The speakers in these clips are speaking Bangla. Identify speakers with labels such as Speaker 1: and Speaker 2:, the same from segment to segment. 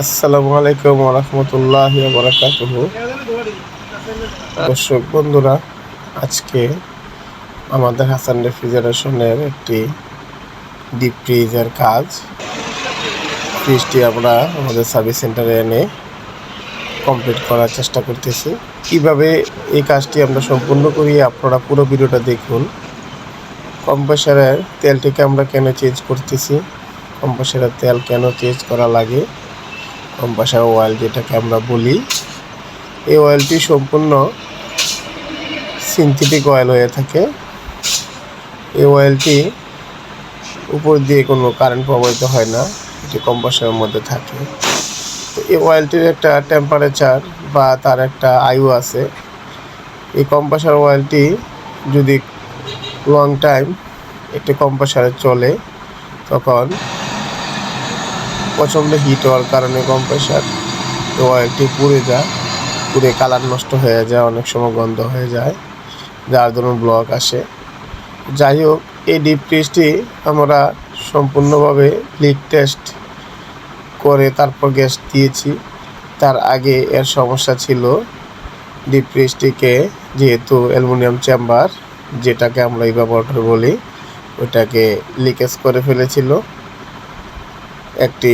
Speaker 1: আসসালামু আলাইকুম রহমতুল্লাহ বরাকাতুহ। দর্শক, বন্ধুরা, আজকে আমাদের হাসান রেফ্রিজারেশনের একটি ডিপ ফ্রিজের কাজ। ফ্রিজটি আমরা আমাদের সার্ভিস সেন্টারে এনে কমপ্লিট করার চেষ্টা করতেছি। কীভাবে এই কাজটি আমরা সম্পূর্ণ করি, আপনারা পুরো ভিডিওটা দেখুন। কম্প্রেসারের তেলটিকে আমরা কেন চেঞ্জ করতেছি? কম্প্রেসারের তেল কেন চেঞ্জ করা লাগে? কম্পাসার অয়েল যেটাকে আমরা বলি, এই অয়েলটি সম্পূর্ণ সিনথেটিক অয়েল হয়ে থাকে। এই অয়েলটি উপর দিয়ে কোনো কারেন্ট প্রবাহিত হয় না, এটি কম্পাসারের মধ্যে থাকে। তো এই অয়েলটির একটা টেম্পারেচার বা তার একটা আয়ু আছে। এই কম্পাসার অয়েলটি যদি লং টাইম একটি কম্পাসারে চলে, তখন প্রচণ্ড হিট হওয়ার কারণে কম্প্রেসার অয়েলটি পুড়ে যায়, পুড়ে কালার নষ্ট হয়ে যায়, অনেক সময় গন্ধ হয়ে যায়, যার ধরুন ব্লক আসে। যাই হোক, এই ডিপ ফ্রিজটি আমরা সম্পূর্ণভাবে লিক টেস্ট করে তারপর গ্যাস দিয়েছি। তার আগে এর সমস্যা ছিল ডিপ ফ্রিজটিকে যেহেতু অ্যালুমিনিয়াম চেম্বার, যেটাকে আমরা ইভাপরেটর বলি, ওটাকে লিকেজ করে ফেলেছিল। একটি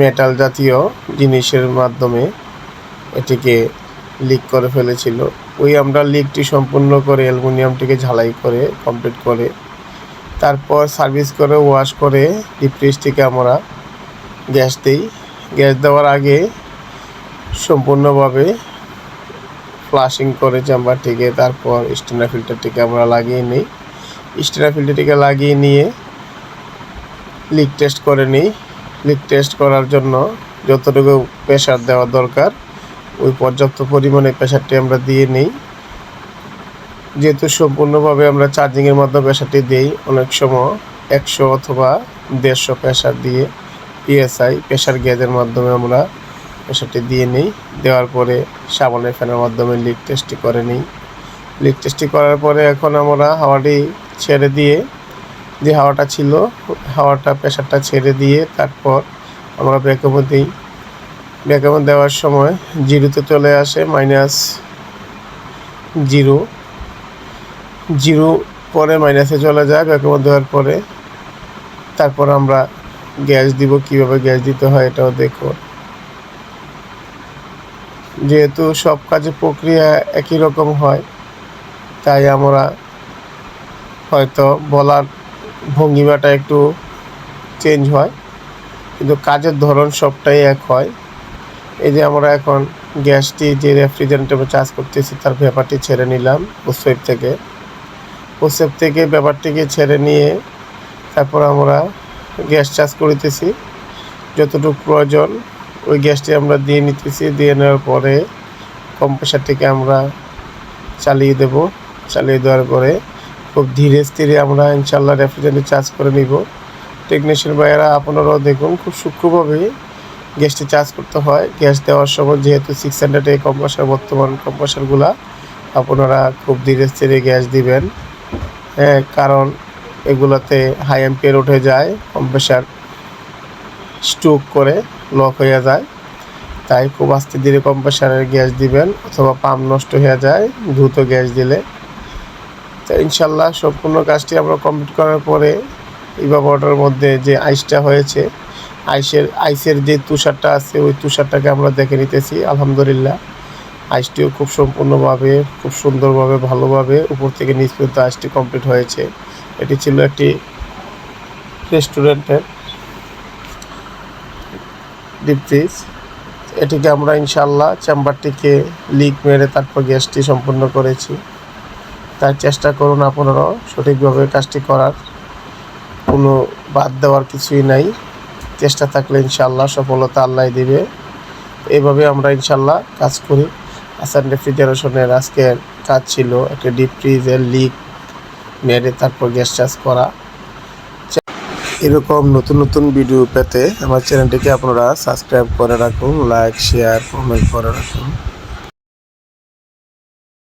Speaker 1: মেটাল জাতীয় জিনিসের মাধ্যমে এটিকে লিক করে ফেলেছিল। ওই আমরা লিকটি সম্পূর্ণ করে অ্যালুমিনিয়ামটিকে ঝালাই করে কমপ্লিট করে, তারপর সার্ভিস করে ওয়াশ করে ডিপ ফ্রিজটিকে আমরা গ্যাস দিই। গ্যাস দেওয়ার আগে সম্পূর্ণভাবে ফ্লাশিং করে চেম্বারটিকে তারপর স্টেনার ফিল্টারটিকে আমরা লাগিয়ে নিই। স্টেনার ফিল্টারটিকে লাগিয়ে নিয়ে লিক টেস্ট করে নিই। লিক টেস্ট করার জন্য যতটুকু প্রেশার দেওয়া দরকার, ওই পর্যাপ্ত পরিমাণে প্রেশারটি আমরা দিয়ে নিই। যেহেতু সম্পূর্ণভাবে আমরা চার্জিংয়ের মাধ্যমে প্রেশারটি দিই, অনেক সময় একশো অথবা দেড়শো প্রেশার দিয়ে পিএসআই প্রেশার গেজের মাধ্যমে আমরা প্রেশারটি দিয়ে নিই। দেওয়ার পরে সাবানের ফ্যানের মাধ্যমে লিক টেস্টটি করে নিই। লিক টেস্টটি করার পরে এখন আমরা হাওয়াটি ছেড়ে দিয়ে যে হাওয়াটা ছিল, হাওয়াটা প্রেশারটা ছেড়ে দিয়ে তারপর আমরা ব্যাকআপও দিই। ব্যাকআপও দেওয়ার সময় জিরোতে চলে আসে মাইনাস জিরো। জিরো পরে মাইনাসে চলে যায়, ব্যাকআপও দেওয়ার পরে তারপর আমরা গ্যাস দিব। কীভাবে গ্যাস দিতে হয় এটাও দেখো। যেহেতু সব কাজে প্রক্রিয়া একই রকম হয়, তাই আমরা হয়তো বলার ভঙ্গিমাটা একটু চেঞ্জ হয়। কিন্তু কাজের ধরন সবটাই এক হয়। এই যে আমরা এখন গ্যাসটি যে রেফ্রিজারেটরে চার্জ করতেছি, তার ব্যাপারটি ছেড়ে নিলাম ওসেপ থেকে। ওসেপ থেকে ব্যাপারটিকে ছেড়ে নিয়ে তারপর আমরা গ্যাস চার্জ করিতেছি। যতটুকু প্রয়োজন, ওই গ্যাসটি আমরা দিয়ে নিতেছি। দিয়ে নেওয়ার পরে কম্প্রেসারটিকে আমরা চালিয়ে দেব। চালিয়ে দেওয়ার পরে খুব ধীরে স্থিরে আমরা ইনশাল্লাহ রেফ্রিজারেটর চার্জ করে নিব। টেকনিশিয়ান ভাইয়েরা, আপনারাও দেখুন, খুব সূক্ষ্মভাবে গ্যাসটি চার্জ করতে হয়। গ্যাস দেওয়ার সময় যেহেতু সিক্স হান্ড্রেড এই কম্প্রেসার বর্তমান কম্প্রেসারগুলা আপনারা খুব ধীরে স্থিরে গ্যাস দিবেন। হ্যাঁ কারণ এগুলোতে হাই এম্পিয়ার উঠে যায় কম্প্রেসার স্ট্রোক করে লক হয়ে যায়। তাই খুব আস্তে ধীরে কম্প্রেসারের গ্যাস দিবেন, অথবা পাম্প নষ্ট হয়ে যায়, দ্রুত গ্যাস দিলে। তো ইনশাল্লাহ সম্পূর্ণ কাজটি আমরা কমপ্লিট করার পরে ইভাপরেটরের মধ্যে যে আইসটা হয়েছে, আইসের আইসের যে তুষারটা আছে, ওই তুষারটাকে আমরা দেখে নিতেছি, আলহামদুলিল্লাহ। আইসটিও খুব সম্পূর্ণভাবে, খুব সুন্দরভাবে, ভালোভাবে উপর থেকে নিচ পর্যন্ত আইসটি কমপ্লিট হয়েছে। এটি ছিল একটি রেস্টুরেন্টের ডিপ ফ্রিজ এটিকে আমরা ইনশাল্লাহ চেম্বারটিকে লিক মেরে তারপর গ্যাসটি সম্পূর্ণ করেছি। তাই চেষ্টা করুন আপনারাও সঠিকভাবে কাজটি করার। কোনো বাদ দেওয়ার কিছুই নাই। চেষ্টা থাকলে ইনশাল্লাহ সফলতা আল্লাহ দিবে। এইভাবে আমরা ইনশাল্লাহ কাজ করি। আসান রেফ্রিজারেশনের আজকের কাজ ছিল একটা ডিপ ফ্রিজের লিক মেরে তারপর গ্যাস চার্জ করা। এরকম নতুন নতুন ভিডিও পেতে আমার চ্যানেলটিকে আপনারা সাবস্ক্রাইব করে রাখুন লাইক শেয়ার কমেন্ট করে রাখুন।